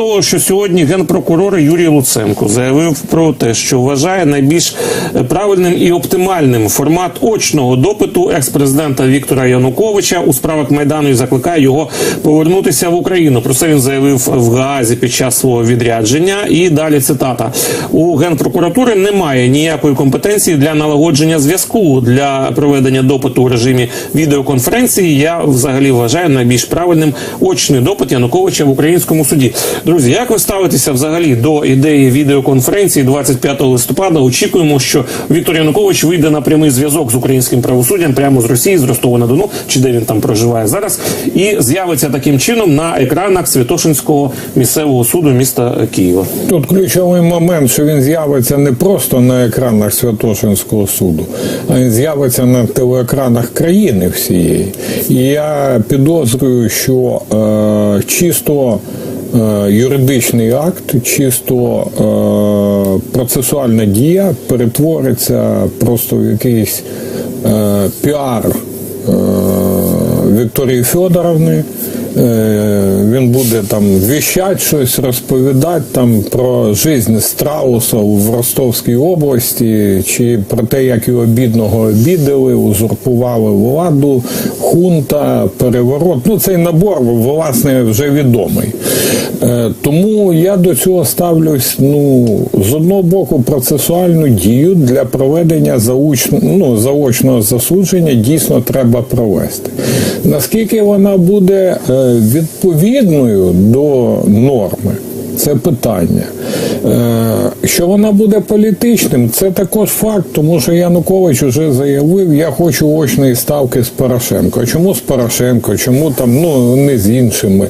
Того, що сьогодні генпрокурор Юрій Луценко заявив про те, що вважає найбільш правильним і оптимальним формат очного допиту екс-президента Віктора Януковича у справах майдану і закликає його повернутися в Україну. Про це він заявив в Гаазі під час свого відрядження. І далі цитата у генпрокуратури немає ніякої компетенції для налагодження зв'язку для проведення допиту у режимі відеоконференції. Я взагалі вважаю найбільш правильним очний допит Януковича в українському суді. Друзі, як ви ставитеся взагалі до ідеї відеоконференції 25 листопада? Очікуємо, що Віктор Янукович вийде на прямий зв'язок з українським правосуддям прямо з Росії, з Ростова на Дону, чи де він там проживає зараз, і з'явиться таким чином на екранах Святошинського місцевого суду міста Києва. Тут ключовий момент, що він з'явиться не просто на екранах Святошинського суду, а він з'явиться на телеекранах країни всієї. І я підозрюю, що е, чисто юридичний акт, чисто е, процесуальна дія перетвориться просто в якийсь е, піар е, Вікторії Федоровни. Е, Він буде там віщати щось, розповідати там про життя Страуса в Ростовській області, чи про те, як його бідного обідали, узурпували владу, хунта, переворот. Ну, цей набор, власне, вже відомий. Е, Тому я до цього ставлюсь ну, з одного боку процесуальну дію для проведення заочного, ну, заочного засудження дійсно треба провести. Наскільки вона буде е, відповідною до норми? Це питання. Е, Що вона буде політичним, це також факт, тому що Янукович вже заявив, я хочу очної ставки з Порошенко. Чому з Порошенко? Чому там ну не з іншими?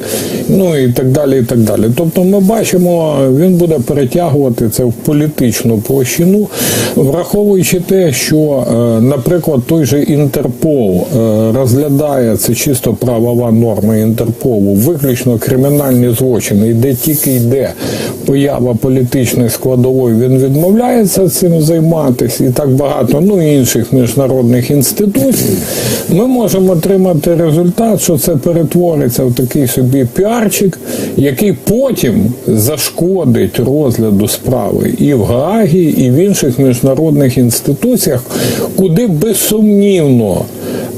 Ну і так далі. і так далі. Тобто ми бачимо, він буде перетягувати це в політичну площину, враховуючи те, що, е, наприклад, той же Інтерпол е, розглядає це чисто правова норма Інтерполу, виключно кримінальні злочини, і де тільки йде поява політичної складової, він відмовляється цим займатися, і так багато ну інших міжнародних інституцій. Ми можемо отримати результат, що це перетвориться в такий собі піарчик, який потім зашкодить розгляду справи і в Гаагі, і в інших міжнародних інституціях, куди безсумнівно.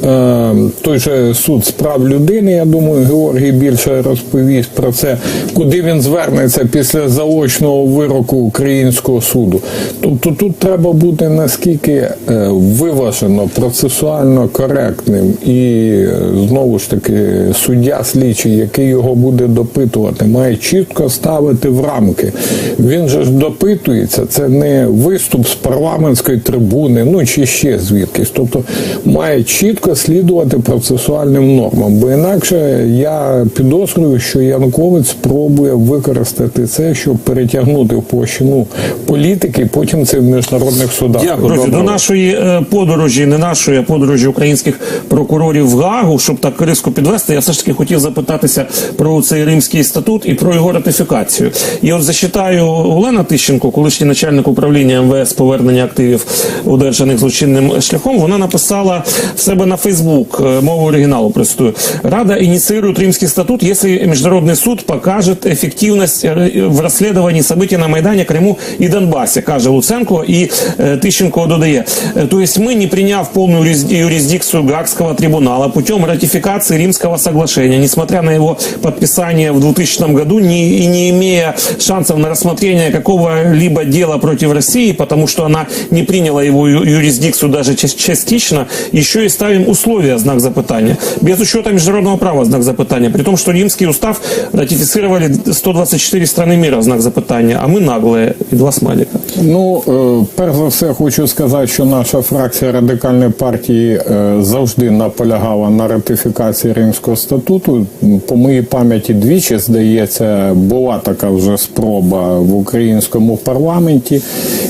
Е, той же суд з прав людини, я думаю, Георгій більше розповість про це, куди він звернеться після заочного вироку українського суду. Тобто тут треба бути наскільки е, виважено, процесуально коректним, і е, знову ж таки суддя слідчий, який його буде допитувати, має чітко ставити в рамки. Він же ж допитується, це не виступ з парламентської трибуни, ну чи ще звідкись. Тобто має чітко слідувати процесуальним нормам, бо інакше я підозрюю, що Янукович спробує використати це, щоб перетягнути в площину політики, потім це в міжнародних судах. Дякую, друзі. До нашої е, подорожі, не нашої, а подорожі українських прокурорів в Гаагу, щоб так риску підвести, я все ж таки хотів запитатися про цей римський статут і про його ратифікацію. І от зачитаю Олена Тищенко, колишній начальник управління МВС повернення активів, одержаних злочинним шляхом. Вона написала в себе на Фейсбук е, мову оригіналу. Простую Рада инициирует римский статут, если международный суд покажет эффективность э, в розслідуванні событий на Майдані, Криму і Донбасі, каже Луценко і е, Тищенко додає. Е, То есть мы, не приняв полную юрис- юрисдикцию Гаагского трибунала путем ратификации Римского соглашения, несмотря на его подписание в 2000 году, не, и не имея шансов на рассмотрение какого-либо дела против России, потому что она не приняла его ю- юрисдикцию даже част- частично, еще и ставим условия, знак запытания. Без учета международного права, знак запытания. При том, что Римский устав ратифицировали 124 страны мира, знак запытания, а мы наглые и два смайлика. Ну, е, перш за все, хочу сказати, що наша фракція радикальної партії е, завжди наполягала на ратифікації Римського статуту. По моїй пам'яті двічі, здається, була така вже спроба в українському парламенті,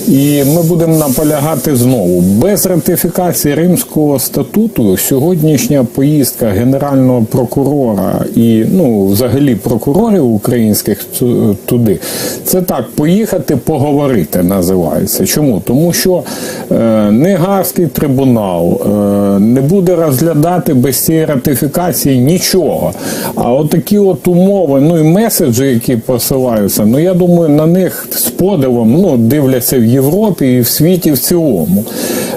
і ми будемо наполягати знову. Без ратифікації Римського статуту що сьогоднішня поїздка генерального прокурора і ну, взагалі прокурорів українських туди, це так, поїхати поговорити називається. Чому? Тому що е, не Гаагський трибунал е, не буде розглядати без цієї ратифікації нічого. А от такі от умови, ну і меседжі, які посилаються, ну я думаю, на них з подивом ну, дивляться в Європі і в світі в цілому.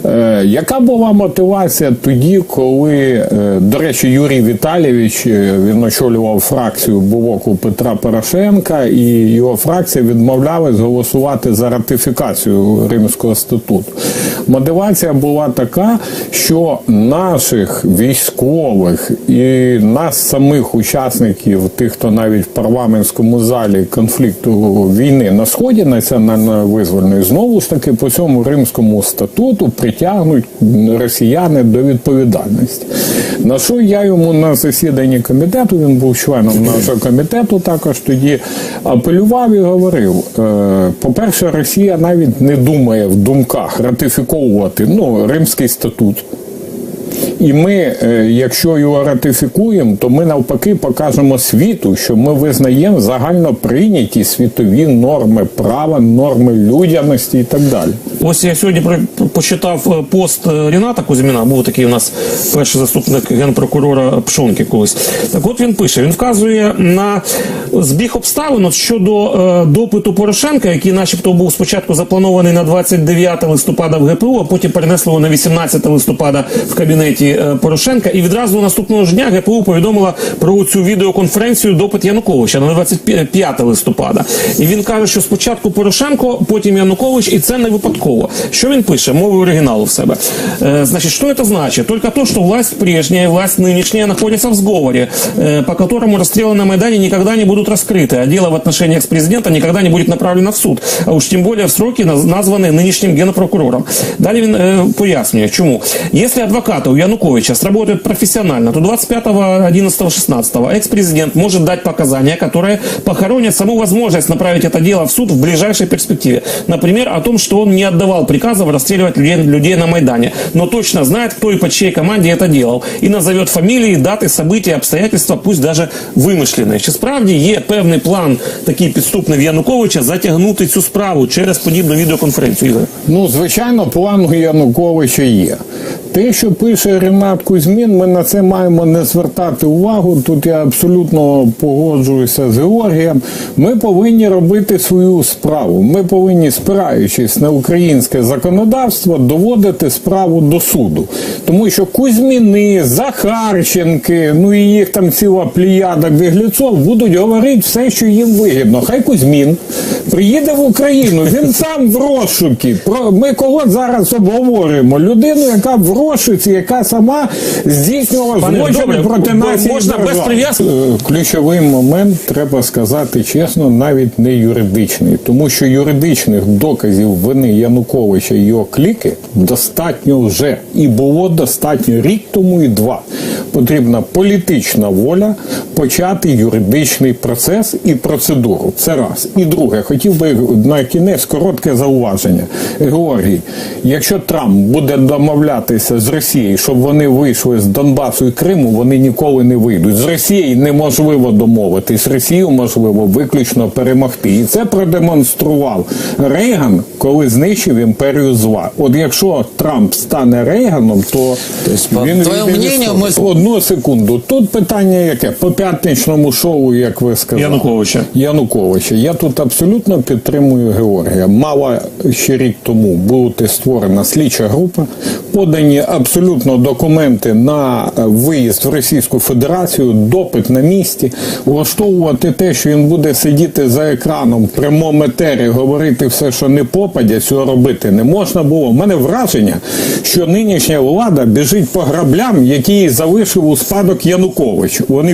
Е, яка була мотивація тоді, коли, е, до речі, Юрій Віталійович е, він очолював фракцію блоку Петра Порошенка, і його фракція відмовлялась голосувати за ратифікацію Римського статуту. Мотивація була така, що наших військових і нас самих учасників, тих, хто навіть в парламентському залі конфлікту війни на сході національно-визвольної, знову ж таки по цьому римському статуту притягнуть росіяни до відповідальності. На що я йому на засіданні комітету, він був членом нашого комітету, також тоді апелював і говорив: е, по-перше, Росія навіть не думає в думках ратифіковувати ну, Римський статут. І ми, е, якщо його ратифікуємо, то ми навпаки покажемо світу, що ми визнаємо загально прийняті світові норми права, норми людяності і так далі. Ось я сьогодні почитав е, пост е, Ріната Кузьміна, був такий у нас перший заступник генпрокурора Пшонки колись. Так от він пише: він вказує на збіг обставин щодо е, допиту Порошенка, який, начебто, був спочатку запланований на 29 листопада в ГПУ, а потім перенесли його на 18 листопада в кабінеті Порошенка. І відразу наступного ж дня ГПУ повідомила про цю відеоконференцію допит Януковича на 25 листопада. І він каже, що спочатку Порошенко, потім Янукович, і це не випадково. Що він пише? Мовою оригіналу в себе. Э, значит, что это значит? Только то, что власть прежняя и власть нынешняя находятся в сговоре, э, по которому расстрелы на Майдане никогда не будут раскрыты, а дело в отношениях с президентом никогда не будет направлено в суд, а уж тем более в сроки, наз- названные нынешним генпрокурором. Далі він е, пояснює, чому. Если адвокаты у Януковича сработают профессионально, то 25, 11, 16 экс-президент может дать показания, которые похоронят саму возможность направить это дело в суд в ближайшей перспективе. Например, о том, что он не отдавал приказов расстреливать людей, людей на Майдане, но точно знает, кто и по чьей команде это делал, и назовет фамилии, даты, события, обстоятельства, пусть даже вимишлене. Чи справді є певний план такий підступний в Януковича затягнути цю справу через подібну відеоконференцію? Ігор? Ну, звичайно, план у Януковича є. Те, що пише Ренат Кузьмін, ми на це маємо не звертати увагу. Тут я абсолютно погоджуюся з Георгієм. Ми повинні робити свою справу. Ми повинні, спираючись на українське законодавство, доводити справу до суду. Тому що Кузьміни, Захарченки, ну і їх там ціла пліяда бігліцов будуть говорити все, що їм вигідно. Хай Кузьмін приїде в Україну, він сам в розшукі. Про ми кого зараз обговорюємо? Людину, яка в розшуці, яка сама здійснювала злочини проти нас. можна без прив'язки? Е, Ключовий момент треба сказати чесно, навіть не юридичний, тому що юридичних доказів вини Януковича і його кліки достатньо вже і було достатньо рік тому і два. Потрібна політична воля почати юридичний процес і процедуру. Це раз. І друге, хотів би на кінець коротке зауваження. Георгій, якщо Трамп буде домовлятися з Росією, щоб вони вийшли з Донбасу і Криму, вони ніколи не вийдуть. З Росією неможливо домовитись. Росію можливо виключно перемогти. І це продемонстрував Рейган, коли знищив імперію зла. От якщо Трамп стане Рейганом, то по він вийде ми- одну секунду. Тут питання яке по п'ятничному шоу, як ви сказали, Януковича. Януковича. Я тут абсолютно підтримую Георгія. Мала ще рік тому бути створена слідча група, подані абсолютно документи на виїзд в Російську Федерацію, допит на місці, влаштовувати те, що він буде сидіти за екраном в прямому етері, говорити все, що не попадя, цього робити не можна було. У мене враження, що нинішня влада біжить по граблям, які залишив у спадок Янукович. Вони